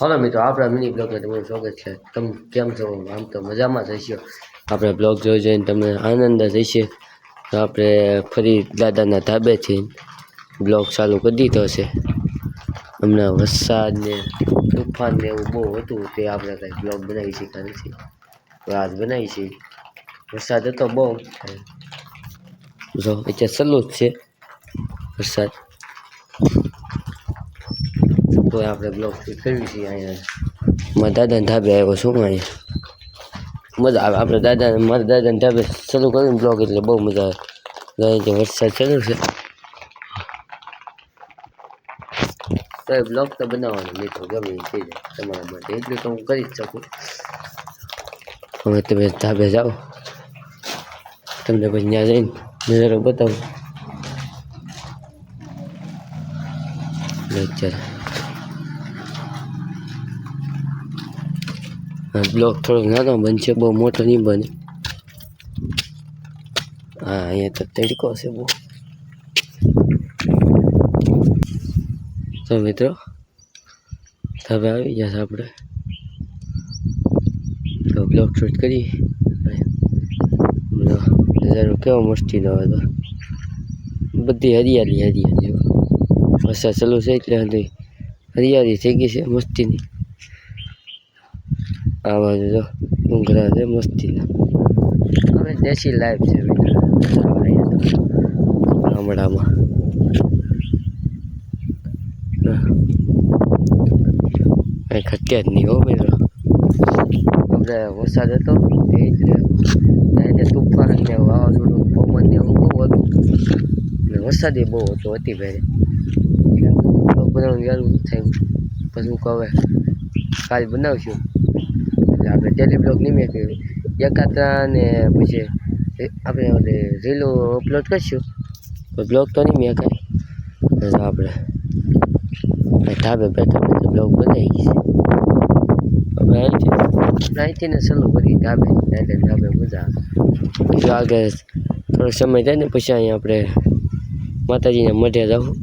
હાલો મિત્રો, આપણા મિની બ્લોગમાં તમારું સ્વાગત છે. તમે કેમ છો? આમ તો મજામાં થશો આપણે બ્લોગ જોઈ જોઈને તમને આનંદ થશે તો આપણે ફરી દાદાના ધાબેથી બ્લોગ ચાલુ કરી દીધો છે. હમણાં વરસાદ ને તુફાન ને એવું બહુ હતું તે આપણે કંઈ બ્લોગ બનાવી શક્યા નથી. આજ બનાવી છે. વરસાદ હતો બહુ. જો, અત્યારે સલું જ છે વરસાદ. તો આપણે બ્લોગ કરવી છે અહીંયા મારા દાદાને ધાબે આવ્યો છું હું અહીંયા મજા આવે આપણે દાદા મારા દાદાને ધાબે ચાલુ કરીને બ્લોગ એટલે બહુ મજા આવે અહીં જે વરસાદ ચાલુ છે તો એ બ્લોગ તો બનાવવાનો મિત્રો ગમે એ થઈ જાય તમારા માટે એટલું તો હું કરી જ શકું હવે તમે ધાબે જાઓ તમને પછી ત્યાં જઈને નજારો બતાવું લેક્ચર બ્લોક થોડો નાનો બનશે, બહુ મોટો નહીં બને. હા, અહીંયા તો તડકો છે બહુ. તો મિત્રો, હવે આવી જશે આપણે. તો બ્લોક શૂટ કરી નજારો કેવો મસ્તીનો હતો બધી હરિયાળી હરિયાળી. વરસાદ ચાલુ છે એટલે હરિયાળી થઈ ગઈ છે, મસ્તીની. આ બાજુ જો ડુંગરા છે મસ્તીના હવે દેશી લાઈફ છે ગામડામાં. કંઈ ખટ્યા જ નહીં હો મિત્રો. આપણે વરસાદ હતો એ જ એટલે તુફાન ને વાવાઝોડું પવન ને એવું બહુ હતું. ને વરસાદ બહુ હતો હતી ભારે. બનાવવાનું યાર થાય પછી હું કહે કાલ બનાવશું. ડેલી બ્લોગ નહીં મેં એકાત્રા ને પછી આપણે ઓલે રીલો અપલોડ કરીશું. તો બ્લોગ તો નહીં મેં કાંઈ આપણે ધાબે બેઠા બેઠા બ્લોગ બનાવી ગઈ આપણે અહીંથી ને સલું કરી ધાબે. એટલે ધાબે મજા આવે. જો આગળ થોડો સમય થાય ને પછી અહીંયા આપણે માતાજીના મઢે જવું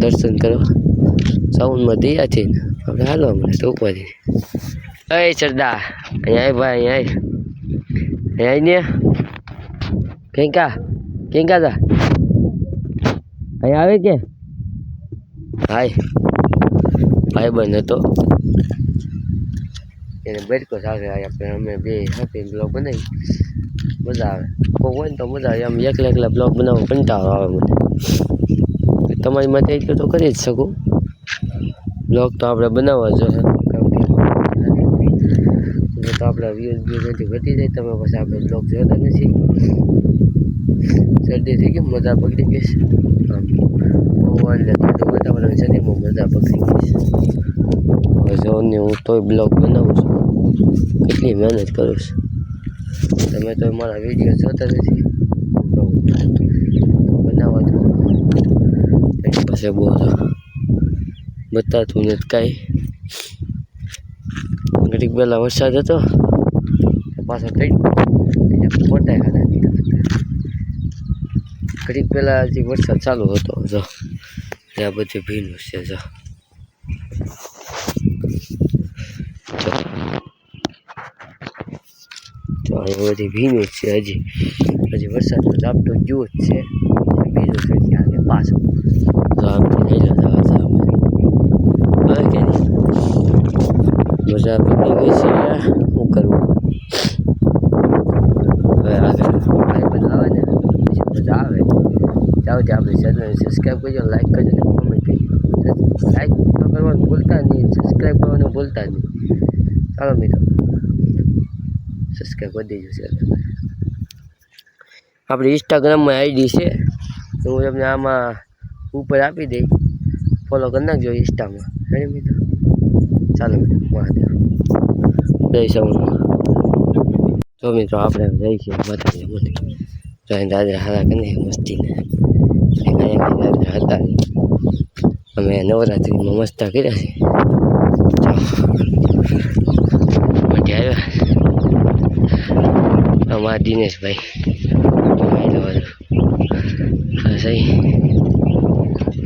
દર્શન કરવા. સાઉન્ડમાં દયા છે આપણે હાલો હમણાં તો ઉપાધી અય સરદાર અહીંયા ભાઈ અહીંયા અહીંયા કેંકા કેંકા તા અહીંયા આવે કે હાય ભાઈ બંધ હતો એને બેઠકો સાથે આપણે અમે બે હેપી બ્લોગ બનાવી મજા આવે કોઈ હોય ને તો મજા આવે આમ એકલા એકલા બ્લોગ બનાવવો કંટાળો આવે મને તમારી માટે તો કરી જ શકું બ્લોગ તો આપણે બનાવવા જોઈએ જો તો આપણા વ્યૂઝ વ્યૂઝ નથી ઘટી જાય. તમે પછી આપણે બ્લોગ જોતા નથી. શરદી થઈ ગઈ, મજા પકડી ગઈ. આમ પવન ને ઠંડુ વાતાવરણ છે ને બહુ મજા પકડી ગઈ હવે જો હું તોય બ્લોગ બનાવું છું. કેટલી મહેનત કરું છું. તમે તો મારા વીડિયો જોતા નથી. બનાવવા તો પાસે બહુ બતાતું નથી કાંઈ. ઘડીક પહેલાં વરસાદ હતો પાછો થઈ મોટા ઘડીક પહેલાં હજી વરસાદ ચાલુ હતો, જો. ત્યાં બધું ભીનું છે, જો. અહીં બધી ભીનું જ છે હજી. હજી વરસાદ તો ઝાપટો જુઓ જ છે. બીજું છે લઈ લો જવા જવા હવે કે મજા પડી ગઈ છે. શું કરવું હવે આવે. ને આપણે સબસ્ક્રાઈબ કરજો લાઈક કરજો અને કોમેન્ટ કરજો. લાઈક તો કરવાનું ભૂલતા નહીં સબસ્ક્રાઈબ કરવાનું ભૂલતા નહીં. ચાલો મિત્રો સબસ્ક્રાઈબ કરી દેજો ચેનલ આપણી ઇન્સ્ટાગ્રામમાં આઈડી છે હું તમને આમાં ઉપર આપી દઈ ફોલો કરી નાખજો ઇન્સ્ટામાં હે મિત્રો? ચાલો મહાદેવ જય સૌનું તો મિત્રો, આપણે જઈ છીએ માતાજી મંદિર દાદરા હારા કરીને મસ્તીને? અહીંયા હતા અમે નવરાત્રિમાં મસ્તા કર્યા છે. મજા આવ્યા. અમારા દિનેશભાઈ. સહી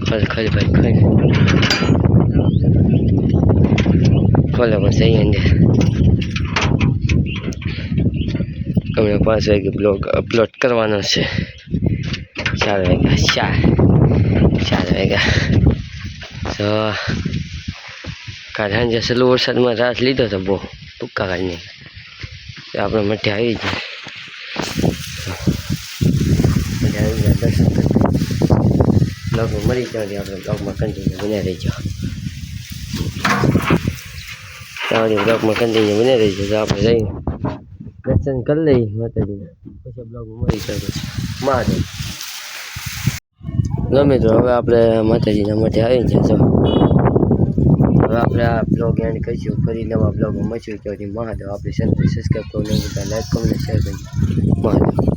ખર ભાઈ ખર પછી અહીંયા અંદર હમણાં પાંચ વાગે બ્લોગ અપલોડ કરવાનો છે. ચાર વાગ્યા, ચાર. ચાર વાગ્યા. તો કારણ સાંજે સલું વરસાદમાં રાસ લીધો તો બહુ ટૂંકા કાઢને આપણે મઠે આવી જાય આવી જાય દર્શન મળી જવાથી આપણે બ્લોગમાં કન્ટિન્યુ બન્યા રહીજો. તમારી બ્લોગમાં કન્ટિન્યુ બન્યા છે તો આપણે જઈને દર્શન કરી લઈએ માતાજીના. પછી બ્લોગમાં મળી જશે મહાદેવ. ગમે તો હવે આપણે માતાજીના માટે આવી જાય તો હવે આપણે આ બ્લોગ એન્ડ કરીશું. ફરી નવા બ્લોગમાં મળશું. તો મહાદેવ. આપણે ચેનલ સબસ્ક્રાઈબ કરો લાઈક કોમેન્ટ શેર કરજો. મહાદેવ.